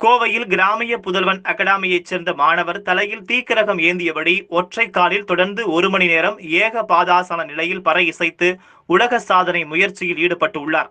கோவையில் கிராமிய புதல்வன் அகாடமியைச் சேர்ந்த மாணவர் தலையில் தீக்கிரகம் ஏந்தியபடி ஒற்றை காலில் தொடர்ந்து ஒரு மணி நேரம் ஏக பாதாசன நிலையில் பற இசைத்து உலக சாதனை முயற்சியில் ஈடுபட்டு உள்ளார்.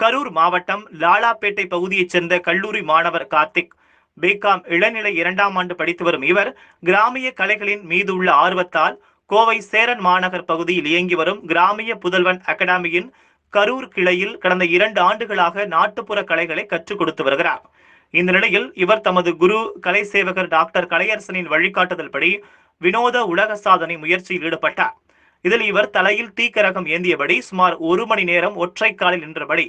கரூர் மாவட்டம் லாலாப்பேட்டை பகுதியைச் சேர்ந்த கல்லூரி மாணவர் கார்த்திக். பிகாம் இளநிலை இரண்டாம் ஆண்டு படித்து வரும் இவர் கிராமிய கலைகளின் மீது உள்ள ஆர்வத்தால் கோவை சேரன் மாநகர் பகுதியில் இயங்கி வரும் கிராமிய புதல்வன் அகாடமியின் கரூர் கிளையில் கடந்த இரண்டு ஆண்டுகளாக நாட்டுப்புற கலைகளை கற்றுக் கொடுத்து வருகிறார். இந்த நிலையில் இவர் தமது குரு கலை சேவகர் டாக்டர் கலையரசனின் வழிகாட்டுதல்படி வினோத உலக சாதனை முயற்சியில் ஈடுபட்டார். இதில் இவர் தலையில் தீக்கரகம் ஏந்தியபடி சுமார் ஒரு மணி நேரம் ஒற்றை காலில் நின்றபடி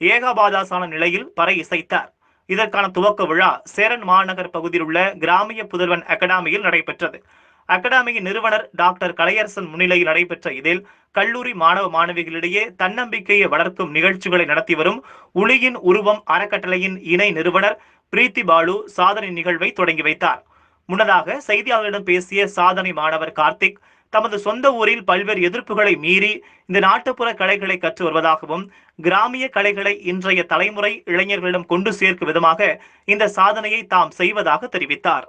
ஏகாபாதாசான நிலையில் பறை இசைத்தார். இதற்கான துவக்க விழா சேரன் மாநகர் பகுதியில் உள்ள கிராமிய புதல்வன் அகாடமியில் நடைபெற்றது. அகாடமியின் நிறுவனர் டாக்டர் கலையரசன் முன்னிலையில் நடைபெற்ற இதில் கல்லூரி மாணவ மாணவிகளிடையே தன்னம்பிக்கையை வளர்க்கும் நிகழ்ச்சிகளை நடத்தி வரும் உளியின் உருவம் அறக்கட்டளையின் இணை நிறுவனர் பிரீத்தி பாலு சாதனை நிகழ்வை தொடங்கி வைத்தார். முன்னதாக செய்தியாளர்களிடம் பேசிய சாதனை மாணவர் கார்த்திக் தமது சொந்த ஊரில் பல்வேறு எதிர்ப்புகளை மீறி இந்த நாட்டுப்புற கலைகளை கற்று வருவதாகவும் கிராமிய கலைகளை இன்றைய தலைமுறை இளைஞர்களிடம் கொண்டு சேர்க்கும் விதமாக இந்த சாதனையை தாம் செய்வதாக தெரிவித்தார்.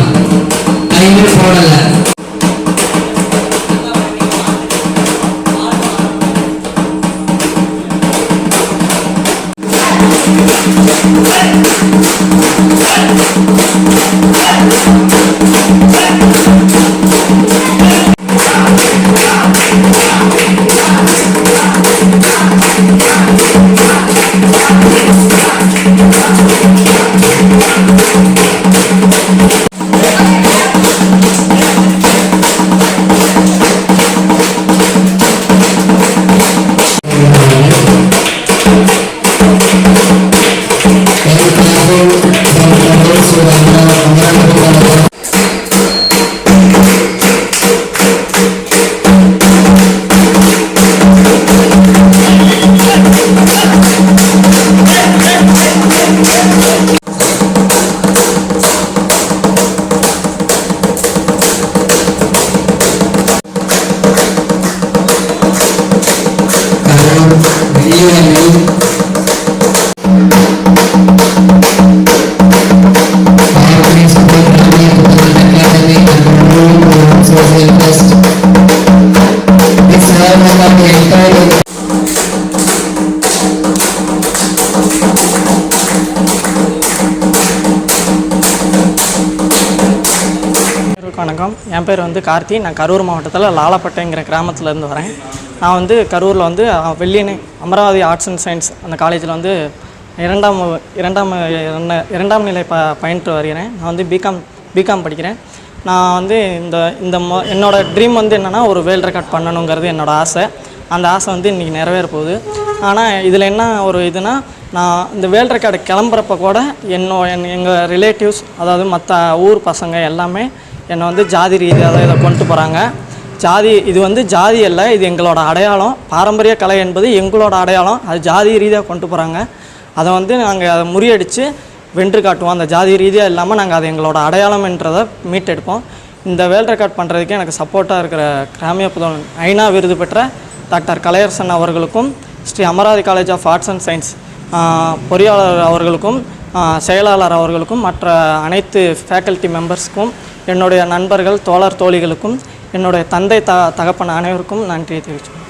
parents say that no way that I can do my job, but not answer, uh, because it's not my And also, you know, from the academy and going to the world for so plus. Wonderful weddings are like that, also. ஓடிட்டுருக்கா ஓடுதா பண்ணாங்க SS உள்ள main ஓடுதா டைமே போடல It's வணக்கம். என் பேர் வந்து கார்த்தி. நான் கரூர் மாவட்டத்தில் லாலப்பட்டைங்கிற கிராமத்துலேருந்து வரேன். நான் வந்து கரூரில் வந்து வெள்ளியனே அமராவதி ஆர்ட்ஸ் அண்ட் சயின்ஸ் அந்த காலேஜில் வந்து இரண்டாம் இரண்டாம் இரண்டாம் நிலை ப பயின்று வருகிறேன். நான் வந்து பிகாம் பிகாம் படிக்கிறேன். நான் வந்து இந்த இந்த மொ என்னோடய ட்ரீம் வந்து என்னென்னா ஒரு வேர்ல்டு ரெக்கார்ட் பண்ணணுங்கிறது என்னோடய ஆசை. அந்த ஆசை வந்து இன்றைக்கி நிறைவேற போகுது. ஆனால் இதில் என்ன ஒரு இதுனா நான் இந்த வேர்ல்டு ரெக்கார்டு கிளம்புறப்ப கூட என்னோ என் எங்கள் ரிலேட்டிவ்ஸ் அதாவது மற்ற ஊர் பசங்க எல்லாமே என்னை வந்து ஜாதி ரீதியாக தான் இதை கொண்டு போகிறாங்க ஜாதி இது வந்து ஜாதி அல்ல இது எங்களோட அடையாளம். பாரம்பரிய கலை என்பது எங்களோட அடையாளம். அது ஜாதி ரீதியாக கொண்டு போகிறாங்க அதை வந்து நாங்கள் அதை முறியடித்து வென்று காட்டுவோம். அந்த ஜாதி ரீதியாக இல்லாமல் நாங்கள் அது எங்களோட அடையாளம் என்றதை மீட்டெடுப்போம். இந்த வேர்ல்ட் ரெக்கார்ட் பண்ணுறதுக்கு எனக்கு சப்போர்ட்டாக இருக்கிற கிராமிய புதல்வன் ஐநா விருது பெற்ற டாக்டர் கலையரசன் அவர்களுக்கும் Shri Amaravathi college of arts and science பொறியாளர் அவர்களுக்கும் செயலாளர் அவர்களுக்கும் மற்ற அனைத்து ஃபேக்கல்ட்டி மெம்பர்ஸ்க்கும் என்னுடைய நண்பர்கள் தோழர் தோழிகளுக்கும் என்னுடைய தந்தை த தகப்பன் அனைவருக்கும் நன்றியை தெரிவிச்சுக்கிறேன்.